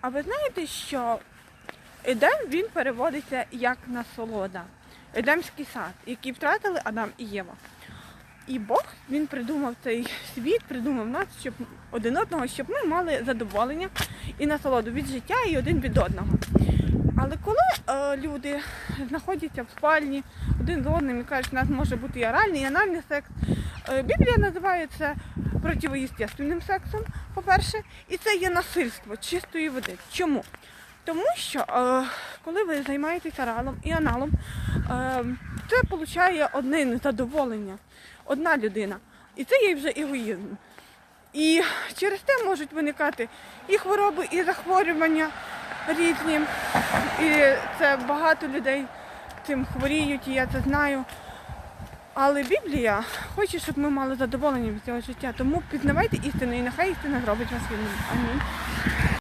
А ви знаєте, що Едем він переводиться як насолода. Едемський сад, який втратили Адам і Єва. І Бог він придумав цей світ, придумав нас, щоб один одного, щоб ми мали задоволення і насолоду від життя і один від одного. Але коли е, люди знаходяться в спальні один з одним і кажуть, у нас може бути і оральний, і анальний секс, е, Біблія називає це противоєстественним сексом, по-перше, і це є насильство чистої води. Чому? Тому що е, коли ви займаєтесь оралом і аналом, е, це получає одне задоволення, одна людина. І це є вже егоїзм. І через те можуть виникати і хвороби, і захворювання різні. І це багато людей цим хворіють, і я це знаю. Але Біблія хоче, щоб ми мали задоволення від цього життя. Тому пізнавайте істину, і нехай істина зробить вас вільним. Амінь.